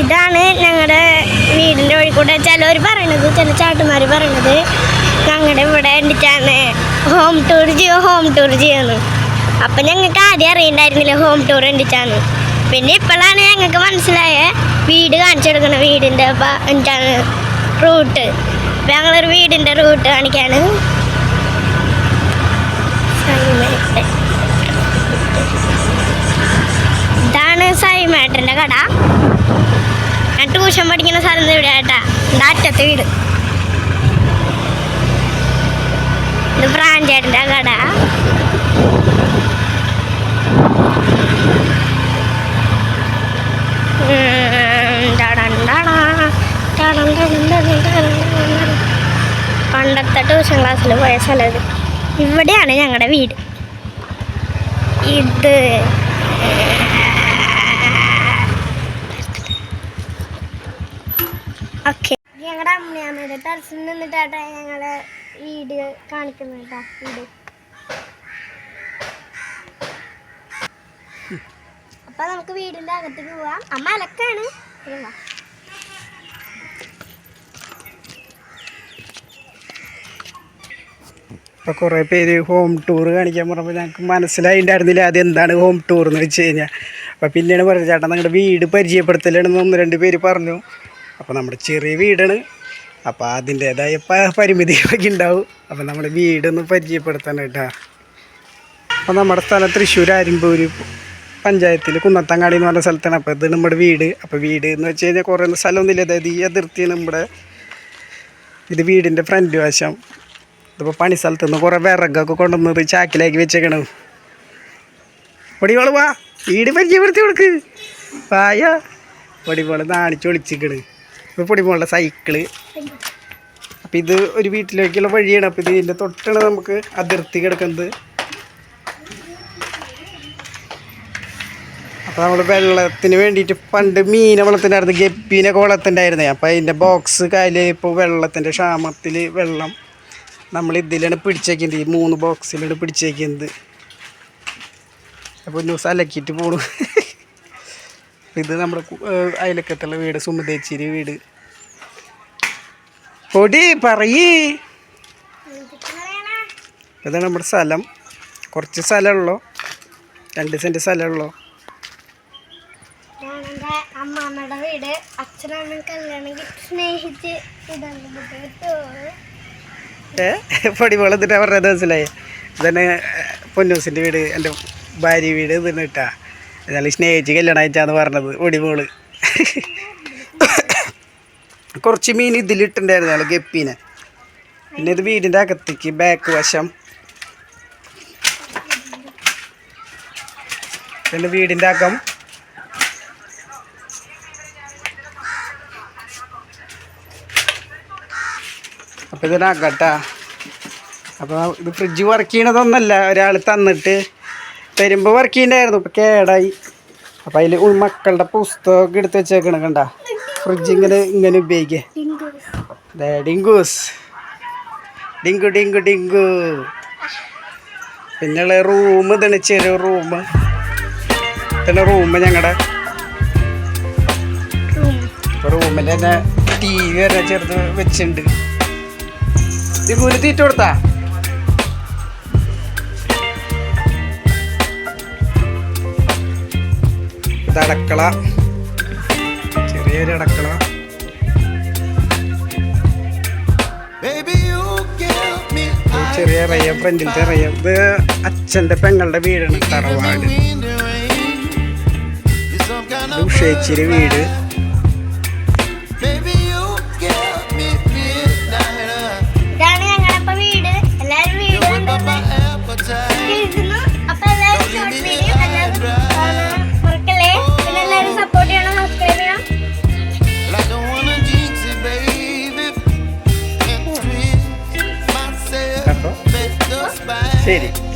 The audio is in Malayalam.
ഇതാണ് ഞങ്ങളുടെ വീടിന്റെ വഴിക്കൂടെ കൂടെ ചിലവർ പറയണത് ചില ചാട്ടുമാർ പറയണത്. ഞങ്ങളുടെ ഇവിടെ കണ്ടിട്ടാണ് ഹോം ടൂർ ചെയ്യോ ഹോം ടൂർ ചെയ്യുന്നു അപ്പം ഞങ്ങൾക്ക് ആദ്യം അറിയണ്ടായിരുന്നില്ല ഹോം ടൂർ കണ്ടിട്ടാണ് പിന്നെ ഇപ്പോഴാണ് ഞങ്ങൾക്ക് മനസ്സിലായ വീട് കാണിച്ചു കൊടുക്കണം വീടിന്റെ എന്താണ് റൂട്ട് അപ്പം ഞങ്ങളൊരു വീടിന്റെ റൂട്ട് കാണിക്കാണ്. ഇതാണ് സൈമേട്ടന്റെ കട. ട്യൂഷൻ പഠിക്കുന്ന സ്ഥലം ഇവിടെ കേട്ടാ എന്റെ വീട്. ഇത് പ്രാഞ്ചേട്ടന്റെ കട. പണ്ടത്തെ ട്യൂഷൻ ക്ലാസ്സിൽ പോയ സ്ഥലം ഇവിടെയാണ് ഞങ്ങളുടെ വീട്. ഇത്. ഓക്കെ ഞങ്ങളുടെ അമ്മയമ്മയുടെ ടെറസിൽ നിന്നിട്ടാട്ടാ ഞങ്ങളെ വീട് കാണിക്കുന്നത് കേട്ടോ വീട്. അപ്പൊ നമുക്ക് വീടിന്റെ അകത്തേക്ക് പോവാം. അമ്മ അലക്കാണ്. അപ്പോൾ കുറേ പേര് ഹോം ടൂർ കാണിക്കാൻ പറഞ്ഞപ്പോൾ ഞങ്ങൾക്ക് മനസ്സിലായിണ്ടായിരുന്നില്ല അത് എന്താണ് ഹോം ടൂർ എന്ന് വെച്ച് കഴിഞ്ഞാൽ അപ്പോൾ പിന്നെയാണ് പറഞ്ഞത് ചേട്ടാ നിങ്ങളുടെ വീട് പരിചയപ്പെടുത്തലാണെന്ന് ഒന്ന് രണ്ട് പേര് പറഞ്ഞു. അപ്പോൾ നമ്മുടെ ചെറിയ വീടാണ്. അപ്പോൾ അതിന്റേതായ പരിമിതികളൊക്കെ ഉണ്ടാവും. അപ്പോൾ നമ്മുടെ വീടൊന്ന് പരിചയപ്പെടുത്താൻ കേട്ടോ അപ്പോൾ നമ്മുടെ സ്ഥലം തൃശ്ശൂർ അരിമ്പൂര് പഞ്ചായത്തിൽ കുന്നത്തങ്ങാടി എന്ന് പറഞ്ഞ സ്ഥലത്താണ്. അപ്പോൾ ഇത് നമ്മുടെ വീട്. അപ്പോൾ വീട് എന്ന് വെച്ച് കഴിഞ്ഞാൽ കുറേ സ്ഥലമൊന്നുമില്ല. അതായത് ഈ അതിർത്തിയാണ് നമ്മുടെ ഇത് വീടിന്റെ ഫ്രണ്ട് വശം. ഇതിപ്പോൾ പണി സ്ഥലത്ത് നിന്ന് കുറേ വിറകൊക്കെ കൊണ്ടുവന്നത് ചാക്കിലാക്കി വെച്ചേക്കണം. പൊടിവോൾ വാ. വീട് പരിചയപ്പെടുത്തി കൊടുക്ക്. വായ പൊടിവോൾ നാണിച്ച് ഇപ്പോൾ പൊടിമോളുടെ സൈക്കിൾ അപ്പം ഇത് ഒരു വീട്ടിലേക്കുള്ള വഴിയാണ്. അപ്പൊ ഇതിന്റെ തൊട്ടാണ് നമുക്ക് അതിർത്തി കിടക്കുന്നത്. അപ്പോൾ നമ്മൾ വെള്ളത്തിന് വേണ്ടിയിട്ട് പണ്ട് മീനെ വളർത്തുണ്ടായിരുന്നു ഗപ്പീനൊക്കെ വളർത്തുണ്ടായിരുന്നേ അപ്പോൾ അതിന്റെ ബോക്സ് കാൽ ഇപ്പോൾ വെള്ളത്തിന്റെ ക്ഷാമത്തിൽ വെള്ളം നമ്മൾ ഇതിലാണ് പിടിച്ചേക്കുന്നത്. ഈ മൂന്ന് ബോക്സിലാണ് പിടിച്ചേക്കുന്നത്. അപ്പോൾ ന്യൂസ് അലക്കിയിട്ട് പോണു. ഇത് നമ്മുടെ അയലക്കത്തുള്ള വീട് സുമതേച്ചിരി വീട്. പൊടി പറയേ. ഇതാണ് നമ്മുടെ സ്ഥലം. കുറച്ച് സ്ഥലമുള്ളൂ. രണ്ട് സെന്റ് സ്ഥലമുള്ളൂ. എന്റെ അമ്മാമ്മയുടെ വീട്. കല്യാണം സ്നേഹിച്ച് പൊടി വെള്ളത്തിന്റെ പറഞ്ഞത് മനസ്സിലായി? ഇതന്നെ പൊന്നൂസിന്റെ വീട് എന്റെ ഭാര്യ വീട് ഇതന്നെ ഇട്ടാ. എന്നാൽ സ്നേഹിച്ച് കല്യാണം അയച്ചാന്ന് പറഞ്ഞത്. ഒടിമോൾ കുറച്ച് മീൻ ഇതിലിട്ടുണ്ടായിരുന്നു ഞങ്ങൾ ഗപ്പീനെ. പിന്നെ ഇത് വീടിന്റെ അകത്തേക്ക് ബാക്ക് വശം. പിന്നെ വീടിന്റെ അകം. അപ്പോൾ ഇതിനാക്കട്ടാ അപ്പോൾ ഇത് ഫ്രിഡ്ജ് വർക്ക് ചെയ്യണതൊന്നല്ല. ഒരാൾ തന്നിട്ട് തരുമ്പോൾ വർക്ക് ചെയ്യണ്ടായിരുന്നു. ഇപ്പൊ കേടായി. അപ്പൊ അതിൽ മക്കളുടെ പുസ്തകമൊക്കെ എടുത്ത് വെച്ചേക്കണ കണ്ട. ഫ്രിഡ്ജ് ഇങ്ങനെ ഇങ്ങനെ ഉപയോഗിക്കുക ഡിങ്കൂസ്. ഡിങ്കു ഡിങ്കു ഡിങ്കു. പിന്നെയുള്ള റൂം ഇതാണ് ചെറിയ റൂം പിന്നെ റൂം ഞങ്ങളുടെ റൂമിൽ തന്നെ ടി വി വരെ ചെറുത് വെച്ചിട്ടുണ്ട് ഇത് കൂലി തീറ്റ കൊടുത്താ? അടക്കള. ചെറിയൊരു അടക്കള. ചെറിയ റയ്യം ഫ്രണ്ടിലത്തെ റയ്യം. ഇത് അച്ഛന്റെ പെങ്ങളുടെ വീടാണ് തറവാട്. ഉഷേച്ചിരി and ശരി.